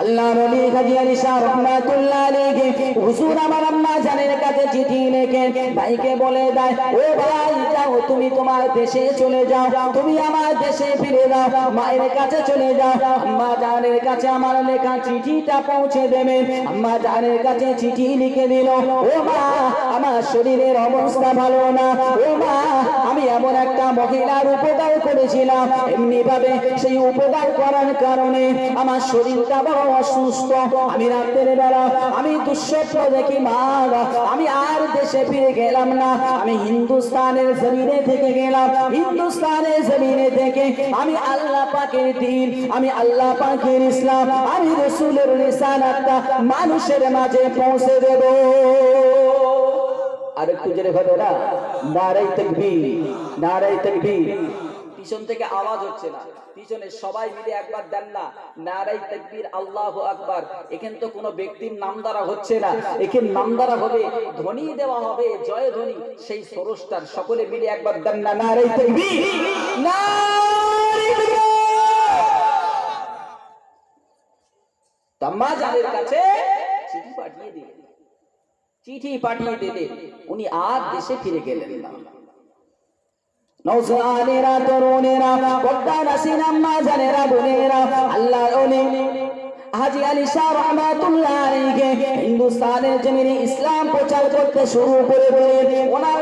আল্লাহ নবী গাজী আলী শাহ রহমাতুল্লাহ আলাইহি হুজুর আমার আম্মা জানের কাছে চিঠি লিখে ভাইকে বলে দেয়, ও ভাই, যাও, তুমি তোমার দেশে চলে যাও, তুমি আমার দেশে ফিরে যাও, মায়ের কাছে চলে যাও। আম্মা জানের কাছে আমার লেখা চিঠিটা পৌঁছে দেবে আম্মা জানের কাছে চিঠি লিখে দিল, ও মা, আমার শরীরের অবস্থা ভালো না। ও মা, আমি এমন একটা মহিলার উপকার করেছিলাম। এমনি ভাবে সেই উপকার করার কারণে আমার শরীরটা বড় অসুস্থ, আমি রাতের বেলা, আমি দুঃস্বপ্ন দেখি মা আমি আর দেশে ফিরে গেলাম না। আমি হিন্দুস্তানের জমিনে থেকে গেলাম, হিন্দুস্তানের জমিনে থেকে আমি আল্লাহ পাকের দিন, আমি আল্লাহ পাকের ইসলাম, আমি রসুলের রিসালাতটা মানুষের মাঝে পৌঁছে দেব। আর একটু জেরে হবে না নারাই তকবীর নারাই তকবীর। পিছন থেকে আওয়াজ হচ্ছে না। পিছনে সবাই মিলে একবার দেন না। নারাই তাকবীর, আল্লাহ আকবার। এখানে তো কোনো ব্যক্তির নাম দ্বারা হচ্ছে না। এখানে নাম দ্বারা হবে ধ্বনি দেওয়া হবে, জয় ধ্বনি। সেই সরসটার সকলে মিলে একবার দেন না। নারাই তাকবীর তাম্মা জানের কাছে চিঠি পাঠিয়ে দিলেন। চিঠি পাঠিয়ে দিলেন। উনি আর দেশে ফিরে গেলেন না। নৌসানেরা তরুণেরা পদ্মা নাসিন আম্মা জানেরা বোনেরা আল্লাহ হাজি আলী শাহ রহমাতুল্লাহ হিন্দুস্তানের জমিনে ইসলাম প্রচার করতে শুরু করে বলে ওনার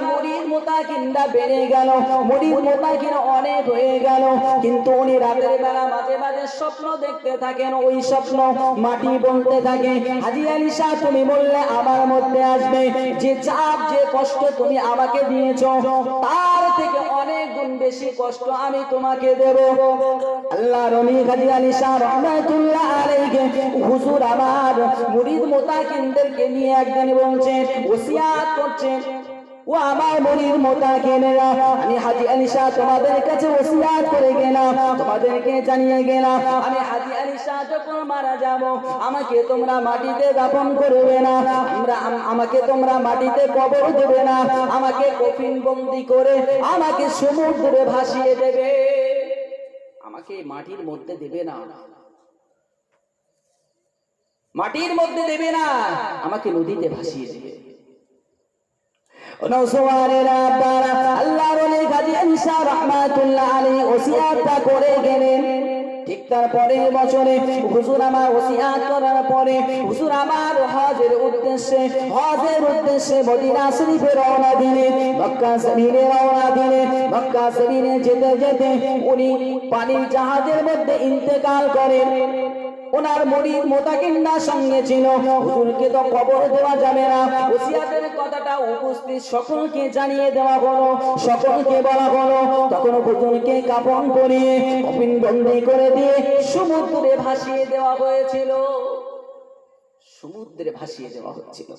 মুতাকিনরা বেড়ে গেল মুরিদ মুতাকিন অনেক হয়ে গেল। কিন্তু উনি রাতের বেলা মাঝে মাঝে স্বপ্ন দেখতে থাকেন, ওই স্বপ্ন মাটি বলতে থাকে, হাজি আলী শাহ তুমি বললে আমার মধ্যে আসবে। যে চাপ, যে কষ্ট তুমি আমাকে দিয়েছ, তার থেকে অনেক গুণ বেশি কষ্ট আমি তোমাকে দেব। আল্লাহ রনি হাজি আলী শাহ রহমাতুল্লাহ আলাইহি, হুজুর আমার মুরিদ মুতাকিনদেরকে নিয়ে একদিন বলছেন, ওসিয়াত করছেন। ও আমার মনির মোতাকিনেরা আমি হাজি আলী শাহ তোমাদের কাছে ওসিয়াত করে গেলাম। তোমাদেরকে জানিয়ে গেলাম, আমি হাজি আলী শাহ যখন মারা যাব, আমাকে তোমরা মাটিতে দাফন করবে না। আমরা, আমাকে তোমরা মাটিতে কবর দেবে না। আমাকে কফিন বন্দি করে আমাকে সমুদ্রে ভাসিয়ে দেবে। আমাকে মাটির মধ্যে দেবে না। মাটির মধ্যে দেবে না। আমাকে নদীতে ভাসিয়ে দেবে। নৌসওয়ারেরা আব্বারা আল্লাহর ওলি করে গেলেন ঠিক তারপরে বছরে হুজুর আমার ওসিয়াত করার পরে হুজুর আমার হজের উদ্দেশ্যে হজের উদ্দেশ্যে মদিনা শরীফে রওনা দিলেন মক্কা জমিনে রওনা দিলেন মক্কা জমিনে যেতে যেতে উনি পানির জাহাজের মধ্যে ইন্তেকাল করেন ওনার মরিদ মোতাকিন্না সঙ্গে ছিল। হুজুরকে তো কবর দেওয়া যাবে না। ওসিয়াতের কথাটা উপস্থিত সকলকে জানিয়ে দেওয়া হলো। সকলকে বলা হলো, তখন হুজুরকে কাপন করিয়ে কপিন বন্দি করে দিয়ে সমুদ্রে ভাসিয়ে দেওয়া হয়েছিল। সমুদ্রে ভাসিয়ে দেওয়া হচ্ছিল।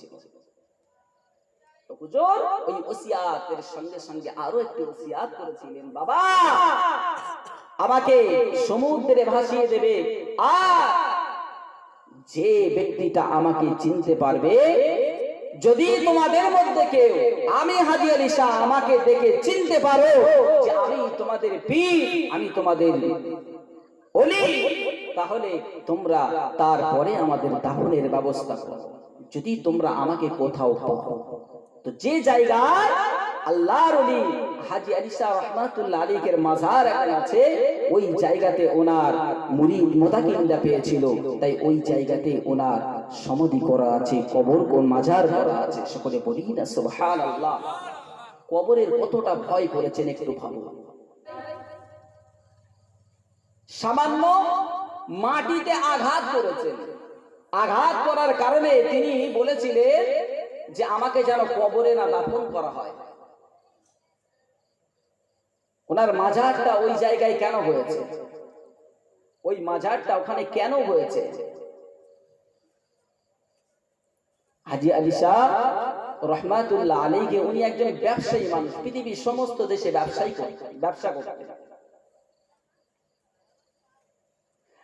হুজুর, ওই ওসিয়াতের সঙ্গে সঙ্গে আরও একটি ওসিয়াত করেছিলেন। বাবা, আমাকে সমুদ্রে ভাসিয়ে দেবে। যে ব্যক্তিটা আমাকে চিনতে পারবে, যদি তোমাদের মধ্যে কেউ আমি হাজি আলী আমাকে দেখে চিনতে পারো যে আমি তোমাদের পীর, আমি তোমাদের অলি, তাহলে তোমরা তারপরে আমাদের দাফনের ব্যবস্থা করো। যদি তোমরা আমাকে কোথাও পাও, তো যে জায়গায় আল্লাহর অলি হাজি আলী শাহ রহমাতুল্লাহ আলীকের মাজার এখন আছে, ওই জায়গাতে ওনার মুরিদ মোতাকিন্দা পেয়েছিল। তাই ওই জায়গাতে ওনার সমাধি করা আছে, কবর কোন মাজার করা আছে, সকলে বলি না, সুবহানাল্লাহ। কবরের কতটা ভয় করেছেন একটু ভাবুন। সামান্য মাটিতে আঘাত করেছেন। আঘাত করার কারণে তিনি বলেছিলেন যে আমাকে যেন কবরে না দাফন করা হয়। ওনার মাঝারটা ওই জায়গায় কেন হয়েছে? ওই মাঝারটা ওখানে কেন হয়েছে? হাজি আলী শাহ রহমাতুল্লাহ আলীকে উনি একজন ব্যবসায়ী মানুষ, পৃথিবীর সমস্ত দেশে ব্যবসায়ী করতেন ব্যবসা করতেন।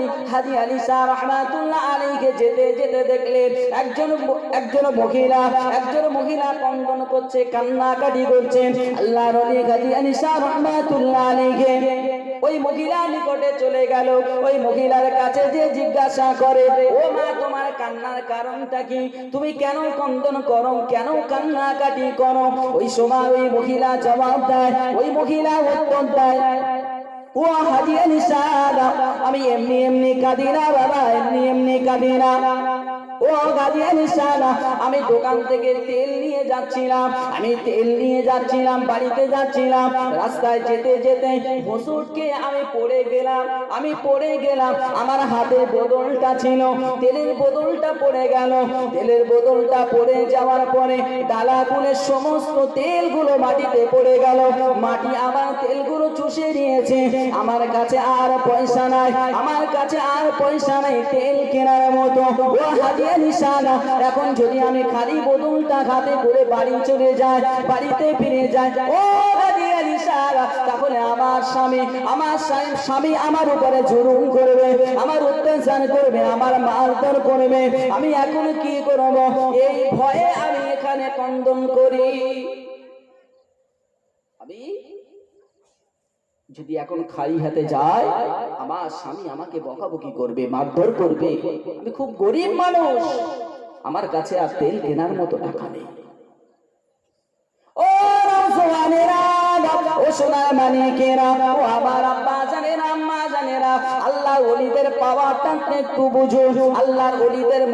রনি হাজি আলী শাহ রহমাতুল্লাহ আলীকে যেতে যেতে দেখলেন একজন একজন মহিলা একজন মহিলা কন্দন করছে, কান্নাকাটি করছেন। আল্লাহ রনি হাজি আলী শাহ রহমাতুল্লাহ আলীকে ওই মহিলা নিকটে চলে গেল। ওই মহিলার কাছে যে জিজ্ঞাসা করে, ও মা, তোমার কান্নার কারণটা কি? তুমি কেন কন্দন করো? কেন কান্নাকাটি করো? ওই সময় ওই মহিলা জবাব দেয়, ওই মহিলা উত্তর দেয় ও হাজিয়া নিশাদা আমি এমনি এমনি কাঁদি না বাবা এমনি এমনি কাঁদি না। ও গাজিয়া নিশানা, আমি দোকান থেকে তেল নিয়ে যাচ্ছিলাম, আমি তেল নিয়ে যাচ্ছিলাম, বাড়িতে যাচ্ছিলাম, রাস্তায় যেতে যেতে হোসুটকে আমি পড়ে গেলাম, আমি পড়ে গেলাম, আমার হাতে বোতলটা ছিল, তেলের বোতলটা পড়ে গেল, তেলের বোতলটা পড়ে যাওয়ার পরে ডালা খুলে সমস্ত তেলগুলো মাটিতে পড়ে গেল, মাটি আমার তেলগুলো চুষে নিয়েছে, আমার কাছে আর পয়সা নাই, আমার কাছে আর পয়সা নাই তেল কেনার মতো, ও হাজিয়া নিশানা, এখন যদি আমি খালি বোতলটা হাতে করে বাড়ি চলে যাই, বাড়িতে ফিরে যাই, ও তাহলে আমার স্বামী আমার স্বামী আমার উপরে জুলুম করবে, আমার অত্যাচার করবে, আমার মারধর করবে। আমি এখন কি করব? এই ভয়ে আমি এখানে কন্দন করি। যদি এখন খালি হাতে যায়, আমার স্বামী আমাকে বকাবকি করবে, মারধর করবে। আমি খুব গরিব মানুষ। আমার কাছে আর তেল কেনার মতো টাকা নেই।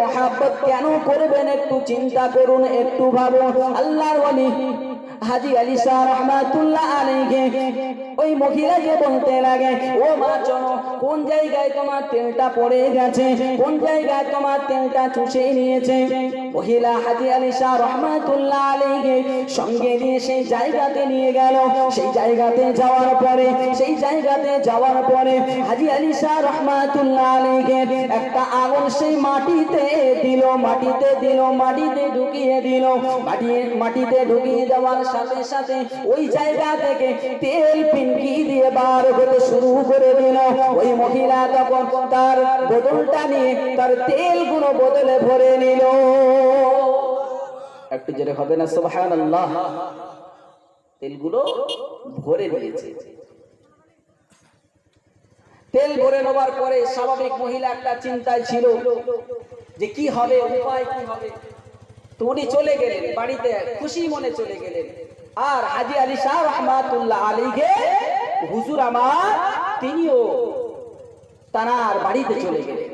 মহাব্বত কেন করবেন একটু চিন্তা করুন, একটু ভাবুন। আল্লাহর হাজি আলী শাহ রহমাতুল্লাহ আলাইহি ওই মহিলাকে বলতে লাগে, ও মা, চলো, কোন জায়গায় তোমার তেলটা পড়ে গেছে? কোন জায়গায় তোমার তেলটা চুষে নিয়েছে? মহিলা হাজি আলী শাহ রহমাতুল্লাহ আলাইহি সঙ্গে নিয়ে সেই জায়গাতে নিয়ে গেল। সেই জায়গাতে যাওয়ার পরে, সেই জায়গাতে যাওয়ার পরে হাজি আলী শাহ রহমাতুল্লাহ আলাইহি একটা আগুন সেই মাটিতে দিল মাটিতে দিল, মাটিতে ঢুকিয়ে দিল। মাটি, মাটিতে ঢুকিয়ে দেওয়ার সাথে সাথে ওই জায়গা থেকে তেল পিনকি দিয়ে বার হতে শুরু করে দিল। ওই মহিলা তখন তার বোতলটা নিয়ে তার তেলগুলো বোতলে ভরে নিল। একটু জোরে হবে না? তেলগুলো ভরে নিয়েছে। তেল ভরে পরে স্বাভাবিক মহিলা একটা চিন্তায় ছিল যে কি হবে, উপায় কি হবে। তো উনি চলে গেলেন, বাড়িতে খুশি মনে চলে গেলেন। আর হাজি আলী শাহ রহমাতুল্লাহ আলীকে হুজুর আমার, তিনিও তানার বাড়িতে চলে গেলেন।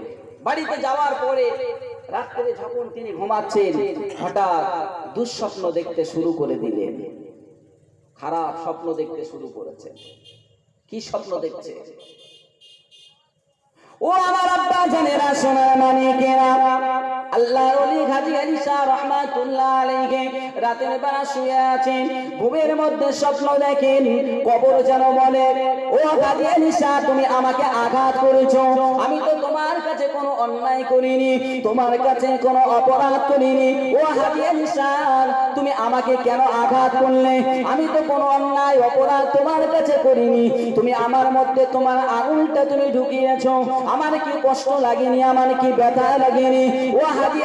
বাড়িতে যাওয়ার পরে রাত্রে যখন তিনি ঘুমাচ্ছেন, হঠাৎ দুঃস্বপ্ন দেখতে শুরু করে দিলেন। খারাপ স্বপ্ন দেখতে শুরু করেছেন। কি স্বপ্ন দেখছে? ও আমার আব্বা জানেরা সোনার মানিকেরা আল্লাহর ওলি হাজী আলী শাহ রহমাতুল্লাহ আলাইহি রাতের বেলা শুয়ে আছেন, ঘুমের মধ্যে স্বপ্ন দেখেন, কবর যেন বলে, ও হাজী আলী শাহ, তুমি আমাকে আঘাত করেছ, আমি তো তোমার কাছে কোনো অন্যায় করিনি, তোমার কাছে কোনো অপরাধ করিনি। ও হাজী আলী শাহ, তুমি আমাকে কেন আঘাত করলে? আমি তো কোনো অন্যায়, অপরাধ তোমার কাছে করিনি, তুমি আমার মধ্যে তোমার আঙুলটা তুমি ঢুকিয়েছো আমার কি কষ্ট লাগেনি, আমার কি ব্যথা লাগেনি? ও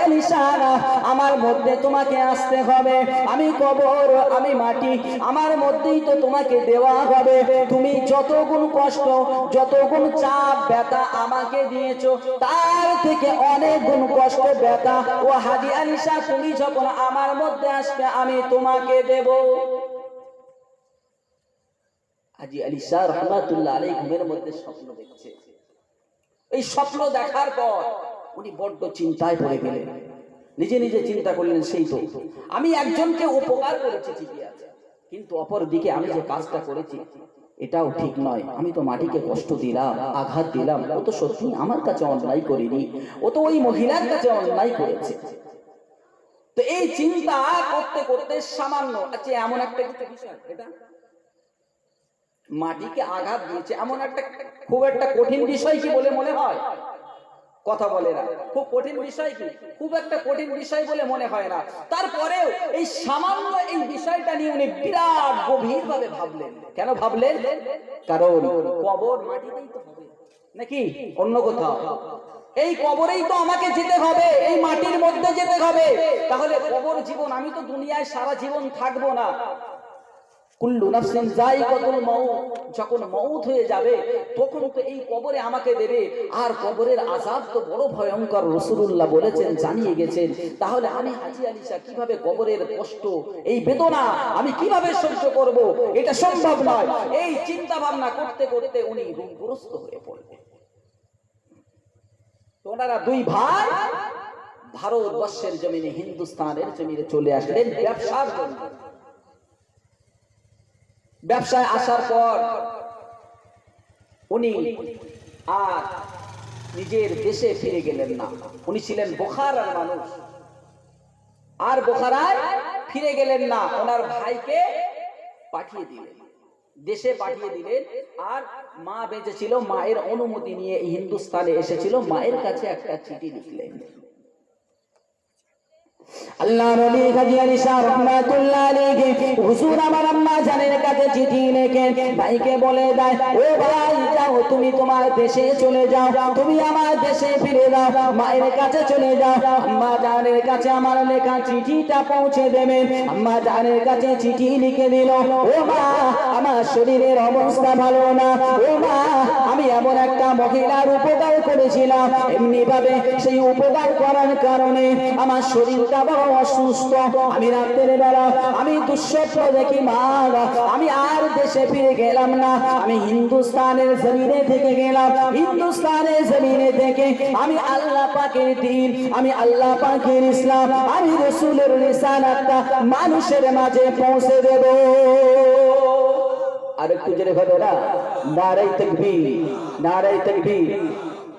আলী সাহারা আমার মধ্যে তোমাকে আসতে হবে। আমি কবর, আমি মাটি, আমার মধ্যেই তো তোমাকে দেওয়া হবে। তুমি যত গুণ কষ্ট যত গুণ চাপ, ব্যথা আমাকে দিয়েছ, তার থেকে অনেক গুণ কষ্ট, ব্যথা। ও হাজি আলী শাহ তুমি যখন আমার মধ্যে আসবে, আমি তোমাকে দেব। হাজি আলী শাহ রহমাতুল্লাহ আলী ঘুমের মধ্যে স্বপ্ন দেখছে। এই স্বপ্ন দেখার পর উনি বড্ড চিন্তায় পড়ে গেলেন। নিজে নিজে চিন্তা করলেন, সেই তো। আমি একজনকে উপকার করেছি, ঠিকই আছে। কিন্তু অপর দিকে আমি যে কাজটা করেছি, এটাও ঠিক নয়। আমি তো মাটিকে কষ্ট দিলাম, আঘাত দিলাম, ও তো সত্যি আমার কাছে অন্যায় করিনি। ও তো ওই মহিলার কাছে অন্যায় করেছে। তো এই চিন্তা করতে করতে সামান্য আচ্ছা এমন একটা বিষয়, এটা? মাটিকে আঘাত দিয়েছে, এমন একটা খুব একটা কঠিন বিষয় কি বলে মনে হয়? কথা বলে না। খুব কঠিন বিষয় কি? খুব একটা কঠিন বিষয় বলে মনে হয় না। তারপরেও এই সামান্য এই বিষয়টা নিয়ে উনি বিরাট গভীর ভাবে ভাবলেন। কেন ভাবলেন? কারণ কবর মাটিতেই তো হবে। নাকি? অন্য কোথাও। এই কবরেই তো আমাকে যেতে হবে, এই মাটির মধ্যে যেতে হবে। তাহলে কবর জীবন, আমি তো দুনিয়ায় সারা জীবন থাকব না। কুল্লু নাফসিন মাউত, যখন হয়ে যাবে, তখন তো এই কবরে আমাকে দেবে। আর কবরের তো বড় ভয়ঙ্কর বলেছেন, জানিয়ে গেছেন। তাহলে আমি কীভাবে কবরের কষ্ট, এই বেদনা আমি কীভাবে সহ্য করব? এটা সম্ভব নয়। এই চিন্তা ভাবনা করতে করতে উনি রোগগ্রস্ত হয়ে তো ওনারা দুই ভাই ভারতবর্ষের জমিনে, হিন্দুস্তানের জমিনে চলে আসলেন ব্যবসার জন্য ব্যবসায় আসার পর উনি আর নিজের দেশে ফিরে গেলেন না। উনি ছিলেন বোখারার মানুষ। আর বোখারায় ফিরে গেলেন না। ওনার ভাইকে পাঠিয়ে দিলেন। দেশে পাঠিয়ে দিলেন। আর মা বেঁচে ছিল, মায়ের অনুমতি নিয়ে হিন্দুস্তানে এসেছিল। মায়ের কাছে একটা চিঠি লিখলেন। আমার পৌঁছে জানের কাছে চিঠি লিখে দিল, ও মা, আমার শরীরের অবস্থা ভালো না, ও মা, আমি এমন একটা মহিলার উপকার করেছিলাম। এমনি ভাবে সেই উপকার করার কারণে আমার শরীরটা বড় অসুস্থ। আমি রাতের বেলা, আমি দুঃস্বপ্ন দেখি মা আমি আর দেশে ফিরে গেলাম না। আমি হিন্দুস্তানের জমিনে থেকে গেলাম। হিন্দুস্তানের জমিনে থেকে আমি আল্লাহ পাকের দিন, আমি আল্লাহ পাকের ইসলাম, আমি রসুলের রিসালাতটা মানুষের মাঝে পৌঁছে দেব। আর একটু জেনে হবে না। নারাই তকবীর নারাই তকবীর।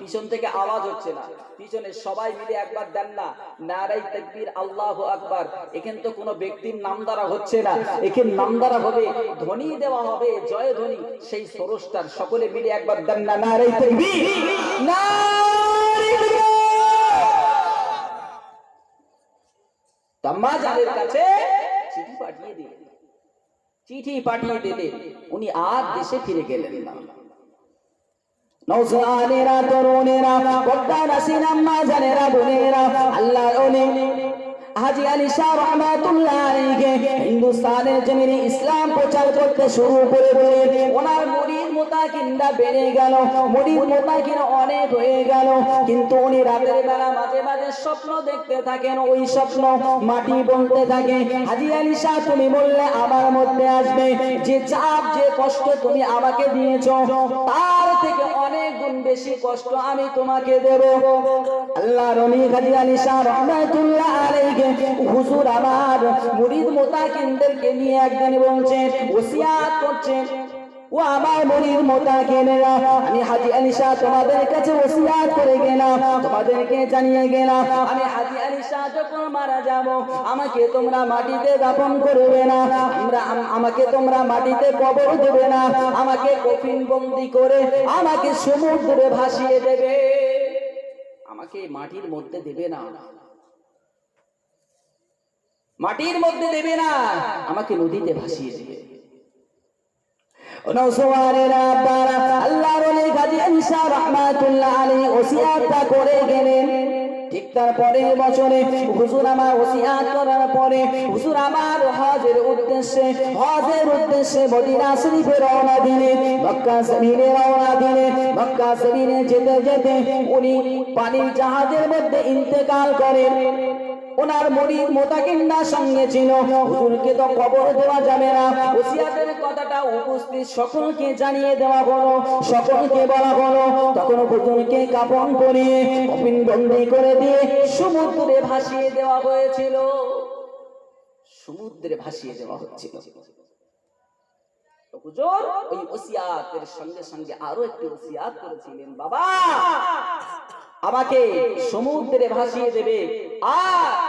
পিছন থেকে আওয়াজ হচ্ছে না। পিছনে সবাই মিলে একবার দেন না। নারাই তাকবীর, আল্লাহু আকবার। এখানে তো কোনো ব্যক্তির নাম দ্বারা হচ্ছে না। এখানে নাম দ্বারা হবে, ধ্বনি দেওয়া হবে, জয় ধ্বনি। সেই সরসটার সকলে মিলে একবার দেন না। নারাই তাকবীর! নারাই তাম্মা জানের কাছে চিঠি পাঠিয়ে দিলেন। চিঠি পাঠিয়ে দিলেন উনি আর দেশে ফিরে গেলেন না। নৌসানেরা তরুণেরা পদ্মা নাসিনাম্মা জানেরা বোনেরা, আল্লাহর ওলি হাজি আলী শাহ রহমাতুল্লাহ আলাইহি হিন্দুস্তানের জমিনে ইসলাম প্রচার করতে শুরু করে বলে ওনার মুরিদ মুতাকিনরা বেড়ে গেল মুরিদ মুতাকিন অনেক হয়ে গেল, কিন্তু উনি রাতের বেলা মাঝে মাঝে স্বপ্ন দেখতে থাকেন, ওই স্বপ্ন মাটি বলতে থাকে। হাজি আলী শাহ, তুমি বললে আমার মধ্যে আসবে, যে চাপ, যে কষ্ট তুমি আমাকে দিয়েছ, তার থেকে অনেক গুণ বেশি কষ্ট আমি তোমাকে দেব। আল্লাহ রনি হাজি আলী শাহ রহমাতুল্লাহ আলাইহি হুজুর আমার মুরিদ মুতাকিনদেরকে নিয়ে একদিন বলছেন, ওসিয়াত করছেন ও আমার আমি হাজি তোমাদের কাছে ওসিয়াত করে গেলাম, তোমাদেরকে জানিয়ে গেলাম, আমি হাজি যখন মারা যাব, আমাকে তোমরা মাটিতে দাপন করবে না, আমরা আমাকে তোমরা মাটিতে কবর দেবে না, আমাকে কফিন বন্দি করে আমাকে সমুদ্রে ভাসিয়ে দেবে। আমাকে মাটির মধ্যে দেবে না। মাটির মধ্যে দেবে না, আমাকে নদীতে ভাসিয়ে দেবে। নৌসওয়ারেরা আব্বারা আল্লাহর ওলি গাজী করে গেলেন। ঠিক তারপরের বছরে হুজুর আমার পরে হুজুর হজের উদ্দেশ্যে হজের উদ্দেশ্যে মদিনা শরীফে রওনা দিলেন, মক্কা জমিনে রওনা দিলেন। মক্কা জমিনে যেতে যেতে উনি পানির জাহাজের মধ্যে ইন্তেকাল করেন। ওনার মরিদ মোতাকিন্দার সঙ্গে ছিল। হুজুরকে তো কবর দেওয়া যাবে না। ওসিয়াতের কথাটা উপস্থিত সকলকে জানিয়ে দেওয়া হলো, সকলকে বলা হলো। তখন হুজুরকে কাপন করিয়ে কপিন বন্দি করে দিয়ে সমুদ্রে ভাসিয়ে দেওয়া হয়েছিল। সমুদ্রে ভাসিয়ে দেওয়া হচ্ছিল। হুজুর ওই ওসিয়াতের সঙ্গে সঙ্গে আরও একটি ওসিয়াত করেছিলেন, বাবা। আমাকে সমুদ্রে ভাসিয়ে দেবে। আর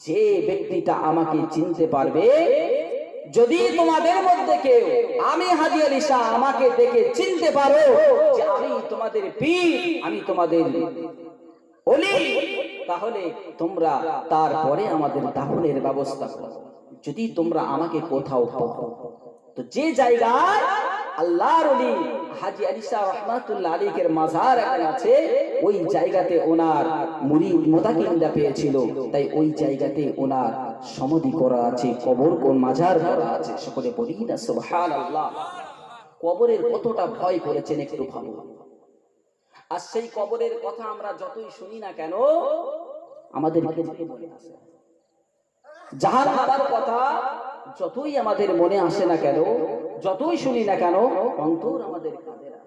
যে ব্যক্তিটা আমাকে চিনতে পারবে, যদি তোমাদের মধ্যে কেউ আমি হাজি আলী শাহ আমাকে দেখে চিনতে পারো যে আমি তোমাদের পীর, আমি তোমাদের অলি তাহলে তোমরা তারপরে আমাদের দাফনের ব্যবস্থা করো। যদি তোমরা আমাকে কোথাও পাও, তো যে জায়গায় আল্লাহর অলি হাজি আলিশা রহমাতুল্লাহ আলীকের মাজার আছে, ওই জায়গাতে ওনার মুড়ি মোতাকিন্দা পেয়েছিল। তাই ওই জায়গাতে ওনার সমাধি করা আছে, কবর কোন মাজার করা আছে, সকলে বলি না, সুবহানাল্লাহ। কবরের কতটা ভয় করেছেন একটু ভাবুন আর সেই কবরের কথা আমরা যতই শুনি না কেন আমাদের মনে আসে। নামার কথা যতই আমাদের মনে আসে না কেন যতই শুনি না কেন অন্তর আমাদের কাঁদে না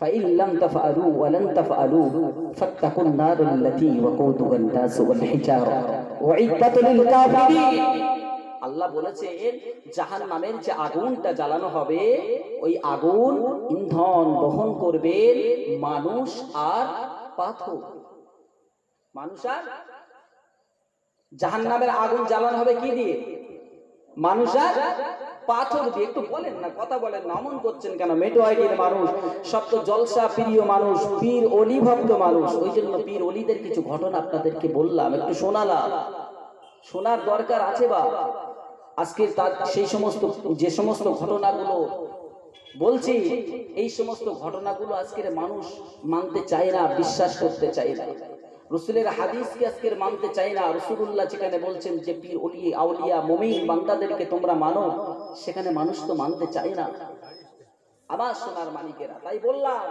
فإن لم تفعلوا ولن تفعلوا فاتقوا النار التي وقودها الناس والحجارة أعدت للكافرين আল্লাহ বলেছেন জাহান নামের যে আগুনটা জ্বালানো হবে ওই আগুন ইন্ধন বহন করবেন মানুষ আর পাথর মানুষ আর জাহান নামের আগুন জ্বালানো হবে কি দিয়ে মানুষ আর পাথর দিয়ে একটু বলেন না, কথা বলেন না, অমন করছেন কেন? মেটোয়াইটির মানুষ সব তো জলসা প্রিয় মানুষ, পীর অলি ভক্ত মানুষ। ওই জন্য পীর অলিদের কিছু ঘটনা আপনাদেরকে বললাম, একটু শোনালাম। শোনার দরকার আছে বা? আজকে তার সেই সমস্ত, যে সমস্ত ঘটনাগুলো বলছি, এই সমস্ত ঘটনাগুলো আজকের মানুষ মানতে চায় না, বিশ্বাস করতে চায় না। রসুলের হাদিসকে আজকের মানতে চাই না। রসুল্লাহ যেখানে বলছেন যে, পীর অলি আউলিয়া, মমিন বান্দাদেরকে তোমরা মানো। সেখানে মানুষ তো মানতে চায় না। আবার সোনার মালিকেরা, তাই বললাম।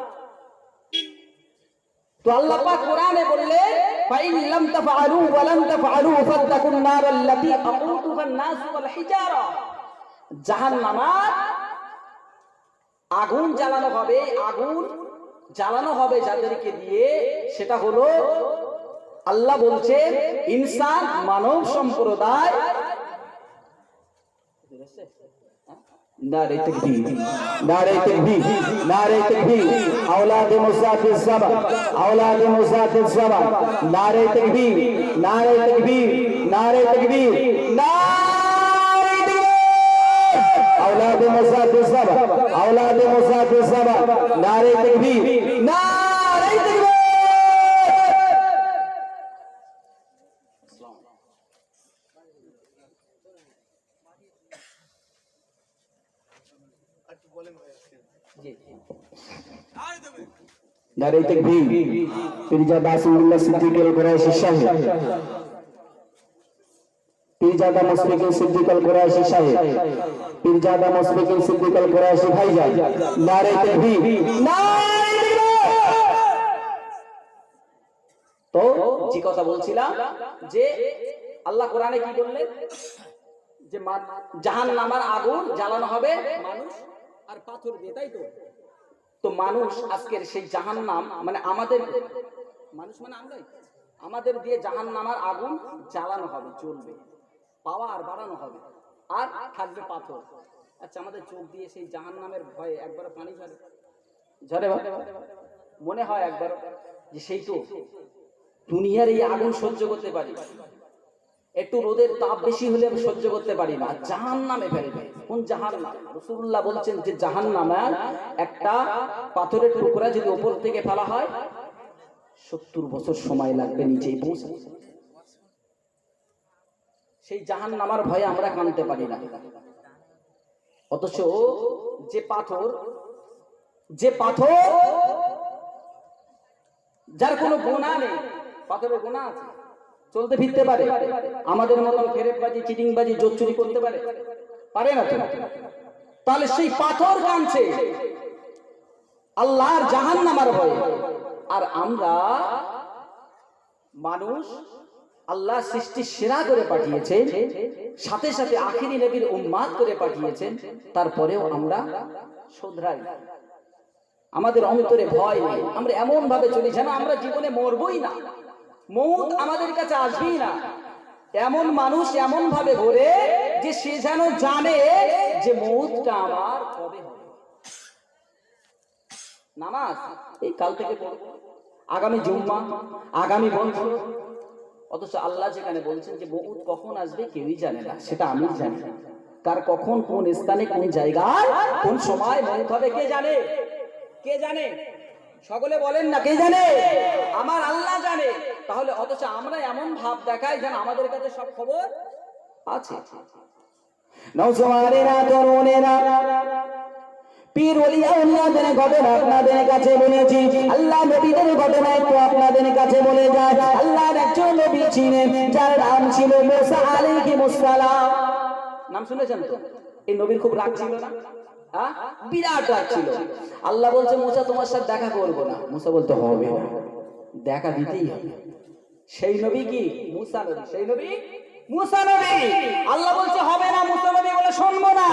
তো আল্লাহ পাক কোরআনে বললে, ফাইন লাম তাফআলু ওয়া লাম তাফআলু নার নাস ওয়াল হিজারা। আগুন জ্বালানো হবে, আগুন জ্বালানো হবে যাদেরকে দিয়ে, সেটা হলো আল্লাহ বলছে ইনসান মানব সম্প্রদায়। নারে নারে তাকবীর নারে নারে তাকবীর, পীরজাদা আসিউল্লাহ সিদ্দিক আল কুরাইশি সাহেব, পীরজাদা মুশফিক সিদ্দিক আল কুরাইশি সাহেব, পীরজাদা মুশফিক সিদ্দিক আল কুরাইশি ভাইজান নারে তাকবীর, তো যে কথা বলছিলাম যে আল্লাহ কোরআনে কি বললেন যে জাহান নামার আগুন জ্বালানো হবে মানুষ আর পাথর দিয়ে, তাই তো? তো মানুষ আজকের সেই জাহান নাম মানে আমাদের মানুষ মানে আমরাই। আমাদের দিয়ে জাহান নামার আগুন জ্বালানো হবে চলবে পাওয়ার বাড়ানো হবে। আর থাকবে পাথর। আচ্ছা আমাদের চোখ দিয়ে সেই জাহান নামের ভয়ে একবার পানি ঝরে। ঝরে? মনে হয় একবার যে সেই তো দুনিয়ার এই আগুন সহ্য করতে পারি। একটু রোদের তাপ বেশি হলে সহ্য করতে পারি না। জাহান নামে ফেলবে কোন জাহান নাম রসুল্লাহ বলছেন যে জাহান নামে একটা পাথরের টুকরা যদি ওপর থেকে ফেলা হয়, সত্তর বছর সময় লাগবে নিচেই পৌঁছাতে। সেই জাহান নামার ভয়ে আমরা কানতে পারি না। অথচ যে পাথর যে পাথর, যার কোনো গোনা নেই, পাথরের গোনা আছে, চলতে ফিরতে পারে। আমাদের মতন ফেরেববাজি চিটিংবাজি, জোর চুরি করতে পারে। পারে না তাহলে সেই পাথর কানছে আল্লাহর জাহান নামার ভয়ে। আর আমরা মানুষ আল্লাহ সৃষ্টি সেরা করে পাঠিয়েছেন, সাথে সাথে আখিরি নবীর উন্মাদ করে পাঠিয়েছেন, তারপরেও আমরা শোধরাই। আমাদের অন্তরে ভয় নেই। আমরা এমন ভাবে চলি যেন আমরা জীবনে মরবই না। মৌত আমাদের কাছে আসবেই না। এমন মানুষ এমন ভাবে ঘোরে যে সে যেন জানে যে মৌতটা আমার কবে হবে। নামাজ এই কাল থেকে পড়ব আগামী জুম্মা আগামী বছর অথচ আল্লাহ যেখানে বলছেন যে মৌত কখন আসবে কেউই জানে না সেটা আমি জানি। কার কখন কোন স্থানে কোন জায়গায় কোন সময় মৌত হবে কে জানে? কে জানে? সকলে বলেন না কে জানে? আমার আল্লাহ জানে। তাহলে অথচ আমরা এমন ভাব দেখাই যেন আমাদের কাছে সব খবর আছে। নৌজওয়ানেরা তরুণেরা পীর ওলিয়া উলিয়াদের ঘটনা আপনাদের কাছে বলেছি। আল্লাহ নবীদের ঘটনা একটু আপনাদের কাছে বলে যায়। আল্লাহর একজন নবী ছিলেন যার নাম ছিল মুসা আলাইহিস সালাম নাম শুনেছেন তো? এই নবীর খুব রাগ ছিল না? হ্যাঁ? বিরাট রাগ ছিল। আল্লাহ বলছে মুসা তোমার সাথে দেখা করব না। মুসা বলতে হবে না। দেখা দিতেই হবে। সেই নবী কি? মুসা নবী। সেই নবী? মুসা নবী। আল্লাহ বলছে, হবে না মুসা নবী বলে শুনব না।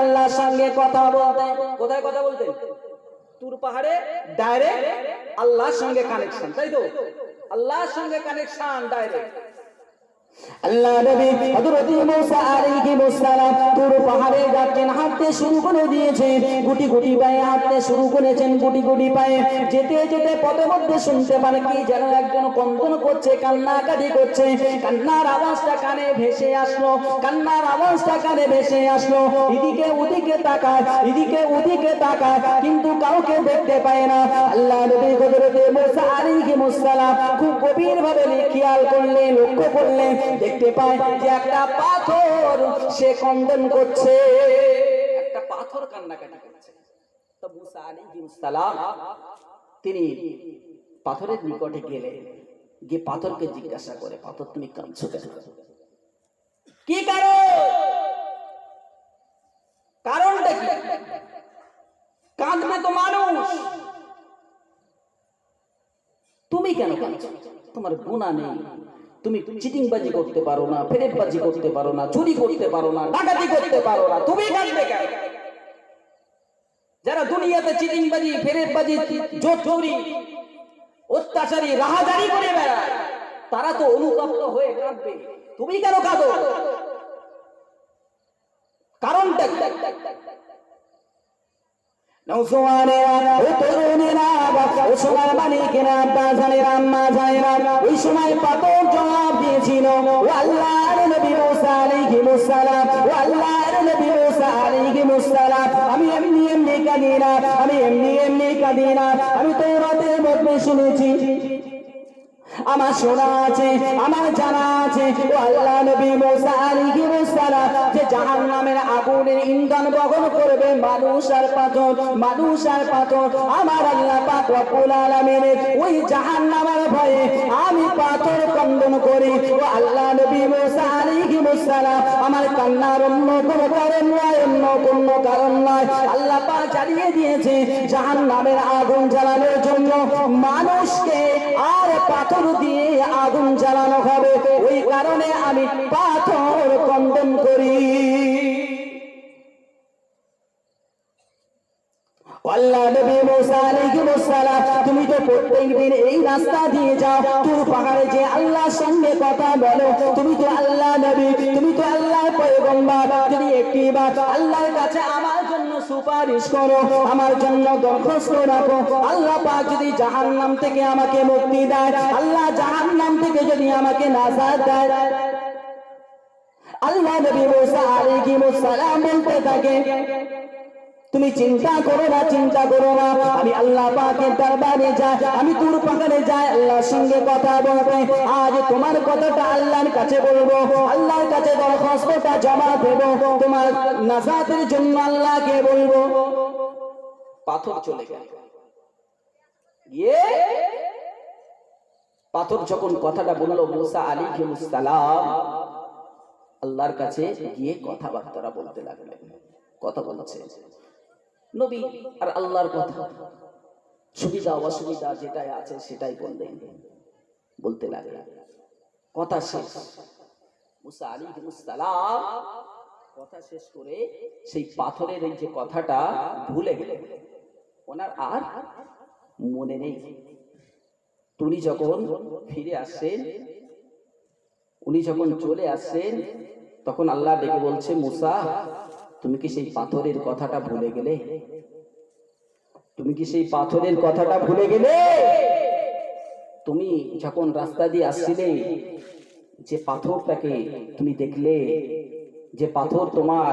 আল্লাহর সঙ্গে কথা কোথায় কথা পাহাড়ে আল্লাহর সঙ্গে কানেকশন তাই তো? আল্লাহর সঙ্গে কানেকশন ডাইরেক্ট আল্লাহ নবী হযরত মুসা আলাইহিস সালাম তুর পাহাড়ে যাচ্ছেন হাঁটতে শুরু করে দিয়েছেন গুটি গুটি পায়ে হাঁটতে শুরু করেছেন, গুটি গুটি পায়ে। যেতে যেতে পথে মধ্যে শুনতে পান কি যেন একজন কন্দন করছে, কান্নাকাটি করছে। কান্নার আওয়াজটা কানে ভেসে আসলো, কান্নার আওয়াজটা কানে ভেসে আসলো। এদিকে ওদিকে তাকায়, এদিকে ওদিকে তাকায়, কিন্তু কাউকে দেখতে পায় না। আল্লাহ নবী হযরত মুসা আলাইহিস সালাম খুব গভীর ভাবে খেয়াল করলেন, লক্ষ্য করলেন। দেখতে পায় যে একটা পাথর, সে কন্দন করছে। একটা পাথর কান্নাকাটি করছে। তো মুসা আলাইহিস সালাম, তিনি পাথরের নিকটে গেলেন। গিয়ে পাথরকে জিজ্ঞাসা করে, পাথর, তুমি কাঁদছো কেন? কি কারণ? কারণটা কি? কাঁদবে তো মানুষ। তুমি কেন কাঁদছো? তোমার গুণা নেই। তুমি চিটিংবাজি করতে পারো না ফেরেববাজি করতে পারো না চুরি করতে পারো না, ডাকাতি করতে পারো না, তুমি কাঁদবে কেন? যারা দুনিয়াতে চিটিংবাজি ফেরেববাজি জোর চুরি অত্যাচারী, রাহাজারি করে বেড়ায়, তারা তো অনুতপ্ত হয়ে কাঁদবে। তুমি কেন কাঁদো? কারণটা ওই সময় পাথর জবাব দিয়েছিল ও আল্লাহর নবী মুসা আলাইহিস সালাম ও আল্লাহর নবী মুসা আলাইহিস সালাম আমি এমনি এমনি কাঁদি না আমি এমনি এমনি কাঁদি না আমি তৌরাতের মধ্যে শুনেছি আমার শোনা আছে, আমার জানা আছে, ও আল্লাহ নবী মুসা আলাইহিস সালাম যে জাহান্নামের আগুনের ইন্ধন বহন করবে মানুষ আর পাথর, মানুষ আর পাথর। আমার আল্লাহ পাক রব্বুল আলামিন ওই জাহান্নামের ভয়ে আমি পাথর খণ্ডন করি। ও আল্লাহ নবী মুসা আলাইহিস সালাম আমার কান্নার অন্য কোনো কারণ নয় অন্য কোনো কারণ নয় আল্লাহ পাক জানিয়ে দিয়েছে, জাহান্নামের আগুন জ্বালানোর জন্য মানুষকে আর পাথর দিয়ে আগুন জ্বালানো হবে। ওই কারণে আমি পাথর খণ্ডন করি। আল্লাহ তুমি তো এই রাস্তা দিয়ে যাও, তুর পাহাড়ে যে আল্লাহর সঙ্গে কথা বলো, তুমি তো আল্লাহ নবী, তুমি তো আল্লাহর যদি একটি বার আল্লাহর কাছে সুপারিশ করো, আমার জন্য দরখাস্ত রাখো। আল্লাহ পাক যদি জাহান্নাম থেকে আমাকে মুক্তি দেয়, আল্লাহ জাহান্নাম থেকে যদি আমাকে নাজাত দেয়। আল্লাহ নবী মুসা আলাইহিস সালাম বলতে থাকে তুমি চিন্তা করো না, চিন্তা করো না। আমি আল্লাহ পাকের দরবারে যাই, আমি তোর পাহাড়ে যাই, আল্লাহর সঙ্গে কথা বলতে। আজ তোমার কথাটা আল্লাহর কাছে বলব, আল্লাহর কাছে দরখাস্তটা জমা দেব। তোমার নাজাতের জন্য আল্লাহকে বলব। পাথর চলে গেল। গিয়ে পাথর যখন কথাটা বলল মুসা আলী সালাম আল্লাহর কাছে গিয়ে কথাবার্তা বলতে লাগলেন। কথা বলছে। নবী আর আল্লাহর কথা। সুবিধা, অসুবিধা যেটাই আছে সেটাই বললেন। বলতে লাগলেন। কথা শেষ। মুসা আলী সালাম কথা শেষ করে সেই পাথরের এই যে কথাটা ভুলে গেলেন। ওনার আর মনে নেই। উনি যখন ফিরে আসছেন উনি যখন চলে আসছেন তখন আল্লাহ ডেকে বলছে, মুসা তুমি কি সেই পাথরের কথাটা ভুলে গেলে? তুমি কি সেই পাথরের কথাটা ভুলে গেলে? তুমি যখন রাস্তা দিয়ে আসছিলে যে পাথরটাকে তুমি দেখলে যে পাথর তোমার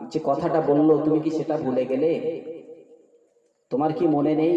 যে কথাটা বলল তুমি কি সেটা ভুলে গেলে? তোমার কি মনে নেই?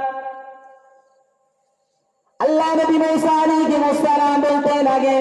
আল্লাহ নবী মুসা আলাইহিস সালাম বলতে লাগে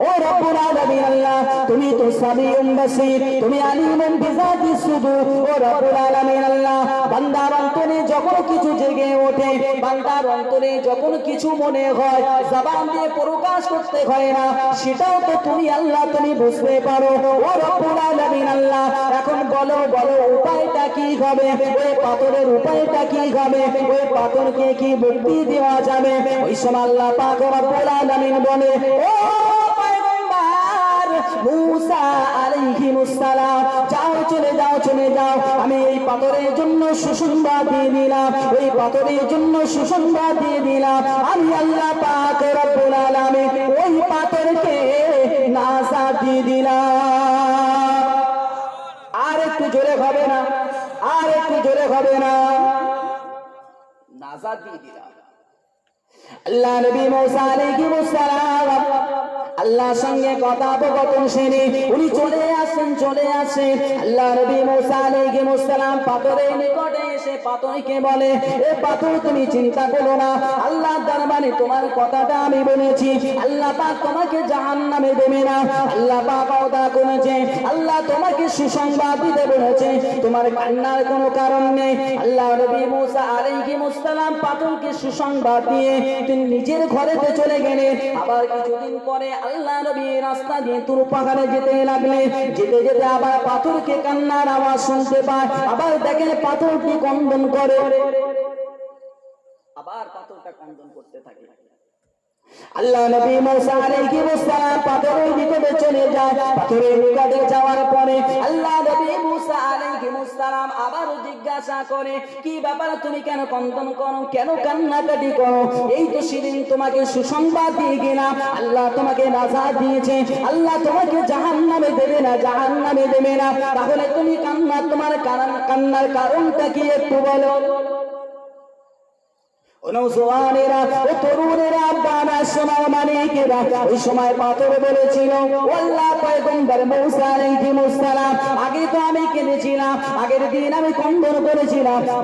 ও রব্বুল আলামিন আল্লাহ, তুমি তো সামিউম বাসীর, তুমি আলিমুন বিজাতি সুদূর ও রব্বুল আলামিন আল্লাহ, বান্দার অন্তরে যখন কিছু জেগে ওঠে, বান্দার অন্তরে যখন কিছু মনে হয়, জবান দিয়ে প্রকাশ করতে হয় না, সেটাও তো তুমি আল্লাহ, তুমি বুঝতে পারো। ও রব্বুল আলামিন আল্লাহ, এখন বলো বলো, উপায়টা কি হবে? ওই পাথরের উপায়টা কি হবে? ওই পাথরকে কি মুক্তি দেওয়া যাবে? ওই সময় আল্লাহ পাক রব্বুল আলামিন বলে, ও মুসা আলাইহিমুস সালাম যাও চলে যাও চলে যাও। আমি এই পাথরের জন্য সুসংবাদ দিয়ে দিলাম ওই পাথরের জন্য সুসংবাদ দিয়ে দিলাম। আমি আল্লাহ পাক রব্বুল আলামিন ওই পাথরকে নাসা দিয়ে দিলাম। আর একটু জোরে হবে না, আর একটু জোরে হবে না। নাজাদ দিয়ে দিলাম। আল্লাহ নবী মুসা আলাইহিস সালাম আল্লাহর সঙ্গে কথোপকথন সেরে উনি চলে আসেন চলে আসেন। আল্লাহ মুসা আলাইহিস সালাম পাথরের নিকটে এসে পাথরকে বলে, এ পাথর, তুমি চিন্তা করো না। আল্লাহ দরবারে তোমার কথাটা আমি বলেছি। আল্লাহ পাক তোমাকে জাহান্নামে দেবে না। আল্লাহ পাক কথা করেছে। আল্লাহ তোমাকে সুসংবাদ দিতে বলেছে। তোমার কান্নার কোনো কারণ নেই। আল্লাহ নবী মুসা আলাইহিস সালাম পাথরকে সুসংবাদ দিয়ে তিনি নিজের ঘরেতে চলে গেলেন। আবার কিছুদিন পরে আল্লাহ নবী রাস্তা দিয়ে তুর পাহাড়ে যেতে লাগলে, যেতে যেতে আবার পাথরকে কান্নার আওয়াজ শুনতে পায়। আবার দেখেন পাথরটি কন্দন করে। আবার পাথরটা কন্দন করতে থাকে। আল্লাহ নবী মুসা আলাইহিস সালাম পাথরের নিকটে চলে যায়। পাথরের নিকটে যাওয়ার পরে আল্লাহ নবী মুসা আলাইহিস সালাম আবার জিজ্ঞাসা করে, কি ব্যাপার? তুমি কেন কন্দন করো? কেন কান্নাকাটি করো? এই তো সেদিন তোমাকে সুসংবাদ দিয়ে গেলাম। আল্লাহ তোমাকে নাজাত দিয়েছে। আল্লাহ তোমাকে জাহান্নামে দেবে না, জাহান্নামে দেবে না। তাহলে তুমি কান্না, তোমার কারণ, কান্নার কারণটা কি একটু বলো? ওই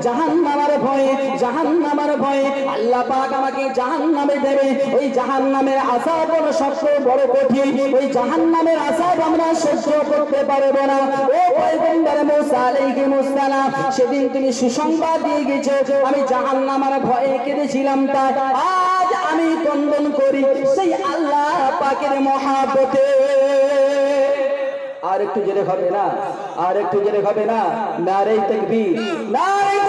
জাহান্নামের ভয়ে জাহান্নামের ভয়ে আল্লাহ পাক বড় কঠিন, ওই জাহান্নামের আশা আমরা সহ্য করতে পারব না। ও পয়গম্বর সেদিন তুমি সুসংবাদ দিয়ে গেছো, আমি জাহান্নামের ভয়ে কেঁদেছিলাম তাই আজ আমি কন্দন করি সেই আল্লাহ পাকের মহাপতে আর একটু জেরে হবে না? আর একটু জেরে হবে না? নারে তকবীর। নারে